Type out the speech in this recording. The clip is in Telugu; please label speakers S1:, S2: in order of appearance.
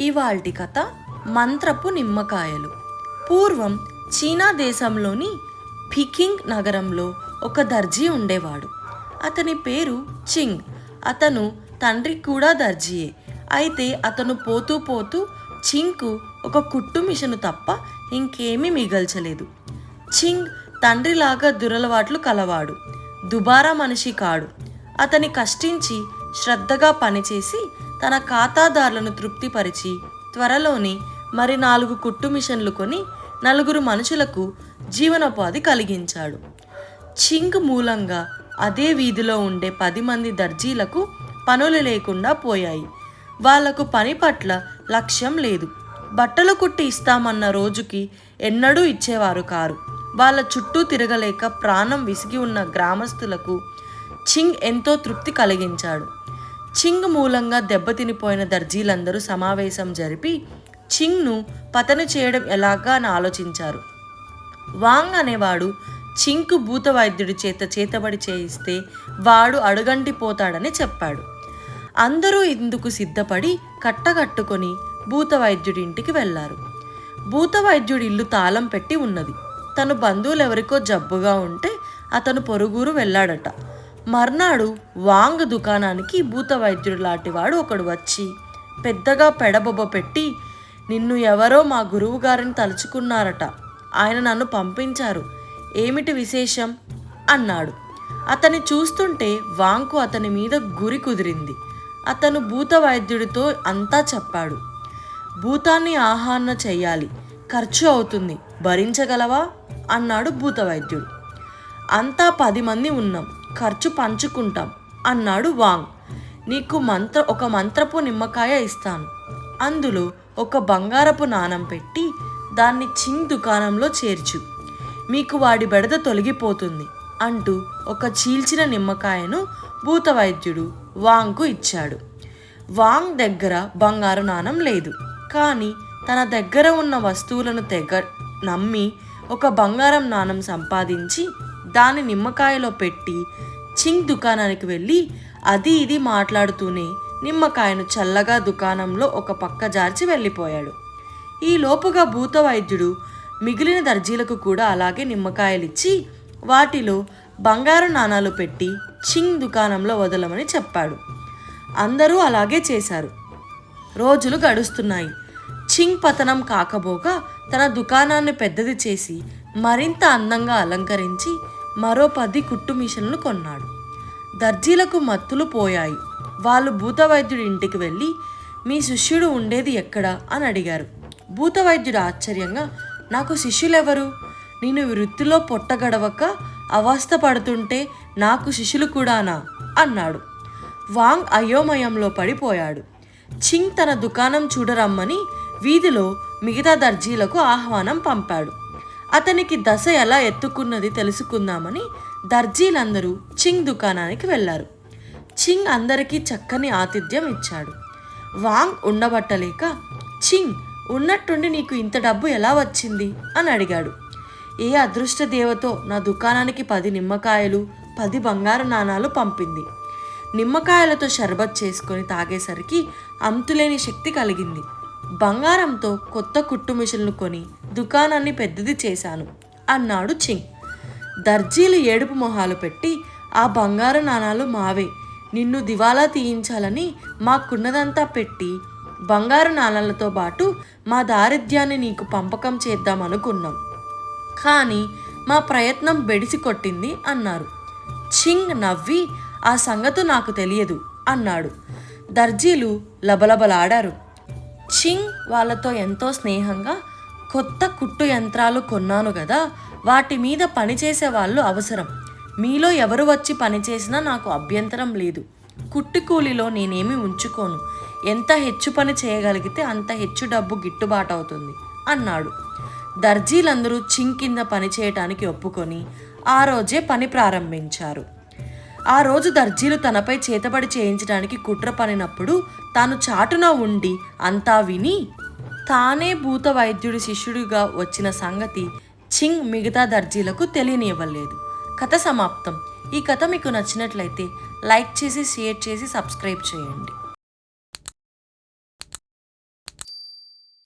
S1: ఇవాల్టి కథ మంత్రపు నిమ్మకాయలు. పూర్వం చీనా దేశంలోని ఫికింగ్ నగరంలో ఒక దర్జీ ఉండేవాడు. అతని పేరు చింగ్. అతను తండ్రి కూడా దర్జీయే. అయితే అతను పోతూ పోతూ చింగ్కు ఒక కుట్టు మిషను తప్ప ఇంకేమీ మిగల్చలేదు. చింగ్ తండ్రిలాగా దురలవాట్లు కలవాడు. దుబారా మనిషి కాడు. అతని కష్టించి శ్రద్ధగా పనిచేసి తన ఖాతాదారులను తృప్తిపరిచి త్వరలోనే మరి నాలుగు కుట్టు మిషన్లు కొని నలుగురు మనుషులకు జీవనోపాధి కలిగించాడు. చింగ్ మూలంగా అదే వీధిలో ఉండే పది మంది దర్జీలకు పనులు లేకుండా పోయాయి. వాళ్ళకు పని పట్ల లక్ష్యం లేదు. బట్టలు కుట్టి ఇస్తామన్న రోజుకి ఎన్నడూ ఇచ్చేవారు కారు. వాళ్ళ చుట్టూ తిరగలేక ప్రాణం విసిగి ఉన్న గ్రామస్తులకు చింగ్ ఎంతో తృప్తి కలిగించాడు. చింగ్ మూలంగా దెబ్బతినిపోయిన దర్జీలందరూ సమావేశం జరిపి చింగ్ను పతను చేయడం ఎలాగా అని ఆలోచించారు. వాంగ్ అనేవాడు చింకు భూత వైద్యుడి చేత చేతబడి చేయిస్తే వాడు అడుగంటిపోతాడని చెప్పాడు. అందరూ ఇందుకు సిద్ధపడి కట్టగట్టుకొని భూత వైద్యుడి ఇంటికి వెళ్ళారు భూత వైద్యుడి ఇల్లు తాళం పెట్టి ఉన్నది. తన బంధువులు ఎవరికో జబ్బుగా ఉంటే అతను పొరుగురు వెళ్ళాడట. మర్నాడు వాంగ్ దుకాణానికి భూత వైద్యుడు లాంటివాడు ఒకడు వచ్చి పెద్దగా పెడబొబ్బ పెట్టి నిన్ను ఎవరో మా గురువు గారిని తలుచుకున్నారట. ఆయన నన్ను పంపించారు. ఏమిటి విశేషం? అన్నాడు. అతన్ని చూస్తుంటే వాంకు అతని మీద గురి కుదిరింది. అతను భూత వైద్యుడితో అంతా చెప్పాడు. భూతాన్ని ఆహారణ చెయ్యాలి. ఖర్చు అవుతుంది. భరించగలవా? అన్నాడు భూత వైద్యుడు అంతా పది మంది ఉన్నాం. ఖర్చు పంచుకుంటాం అన్నాడు వాంగ్. నీకు మంత్ర ఒక మంత్రపు నిమ్మకాయ ఇస్తాను. అందులో ఒక బంగారపు నాణం పెట్టి దాన్ని చింగ్ దుకాణంలో చేర్చు. మీకు వాడి బెడద తొలగిపోతుంది అంటూ ఒక చీల్చిన నిమ్మకాయను భూత వైద్యుడు వాంగ్కు ఇచ్చాడు. వాంగ్ దగ్గర బంగారు నాణం లేదు కానీ తన దగ్గర ఉన్న వస్తువులను తెగ నమ్మి ఒక బంగారం నాణం సంపాదించి దాన్ని నిమ్మకాయలో పెట్టి చింగ్ దుకాణానికి వెళ్ళి అది ఇది మాట్లాడుతూనే నిమ్మకాయను చల్లగా దుకాణంలో ఒక పక్క జార్చి వెళ్ళిపోయాడు. ఈ లోపుగా భూత వైద్యుడు మిగిలిన దర్జీలకు కూడా అలాగే నిమ్మకాయలిచ్చి వాటిలో బంగారు నాణాలు పెట్టి చింగ్ దుకాణంలో వదలమని చెప్పాడు. అందరూ అలాగే చేశారు. రోజులు గడుస్తున్నాయి. చింగ్ పతనం కాకబోగా తన దుకాణాన్ని పెద్దది చేసి మరింత అందంగా అలంకరించి మరో పది కుట్టు మిషన్లు కొన్నాడు. దర్జీలకు మత్తులు పోయాయి. వాళ్ళు భూతవైద్యుడి ఇంటికి వెళ్ళి మీ శిష్యుడు ఉండేది ఎక్కడా? అని అడిగారు. భూతవైద్యుడు ఆశ్చర్యంగా నాకు శిష్యులెవరు? నేను వృత్తిలో పొట్టగడవక అవస్థ పడుతుంటే నాకు శిష్యులు కూడానా? అన్నాడు. వాంగ్ అయోమయంలో పడిపోయాడు. చింగ్ తన దుకాణం చూడరమ్మని వీధిలో మిగతా దర్జీలకు ఆహ్వానం పంపాడు. అతనికి దశ ఎలా ఎత్తుకున్నది తెలుసుకుందామని దర్జీలందరూ చింగ్ దుకాణానికి వెళ్ళారు. చింగ్ అందరికీ చక్కని ఆతిథ్యం ఇచ్చాడు. వాంగ్ ఉండబట్టలేక చింగ్ ఉన్నట్టుండి నీకు ఇంత డబ్బు ఎలా వచ్చింది? అని అడిగాడు. ఏ అదృష్ట దేవతో నా దుకాణానికి పది నిమ్మకాయలు పది బంగారు నాణాలు పంపింది. నిమ్మకాయలతో షర్బత్ చేసుకొని తాగేసరికి అంతులేని శక్తి కలిగింది. బంగారంతో కొత్త కుట్టు మిషన్లు కొని దుకాణాన్ని పెద్దది చేశాను అన్నాడు చింగ్. దర్జీలు ఏడుపు మొహాలు పెట్టి ఆ బంగారు నాణాలు మావే నిన్ను దివాలా తీయించాలని మాకున్నదంతా పెట్టి బంగారు నాణాలతో పాటు మా దారిద్ర్యాన్ని నీకు పంపకం చేద్దాం అనుకున్నాం. కానీ మా ప్రయత్నం బెడిసి కొట్టింది అన్నారు. చింగ్ నవ్వి ఆ సంగతి నాకు తెలియదు అన్నాడు. దర్జీలు లబలబలాడారు. చింగ్ వాళ్ళతో ఎంతో స్నేహంగా కొత్త కుట్టు యంత్రాలు కొన్నాను కదా వాటి మీద పనిచేసే వాళ్ళు అవసరం. మీలో ఎవరు వచ్చి పనిచేసినా నాకు అభ్యంతరం లేదు. కుట్టు కూలిలో నేనేమి ఉంచుకోను. ఎంత హెచ్చు పని చేయగలిగితే అంత హెచ్చు డబ్బు గిట్టుబాటు అవుతుంది అన్నాడు. దర్జీలందరూ చింగ్ కింద పని చేయటానికి ఒప్పుకొని ఆ రోజే పని ప్రారంభించారు. ఆ రోజు దర్జీలు తనపై చేతబడి చేయించడానికి కుట్ర పనినప్పుడు తాను చాటున ఉండి అంతా విని తానే భూత వైద్యుడి శిష్యుడిగా వచ్చిన సంగతి చింగ్ మిగతా దర్జీలకు తెలియనివ్వలేదు. కథ సమాప్తం. ఈ కథ మీకు నచ్చినట్లయితే లైక్ చేసి షేర్ చేసి సబ్స్క్రైబ్ చేయండి.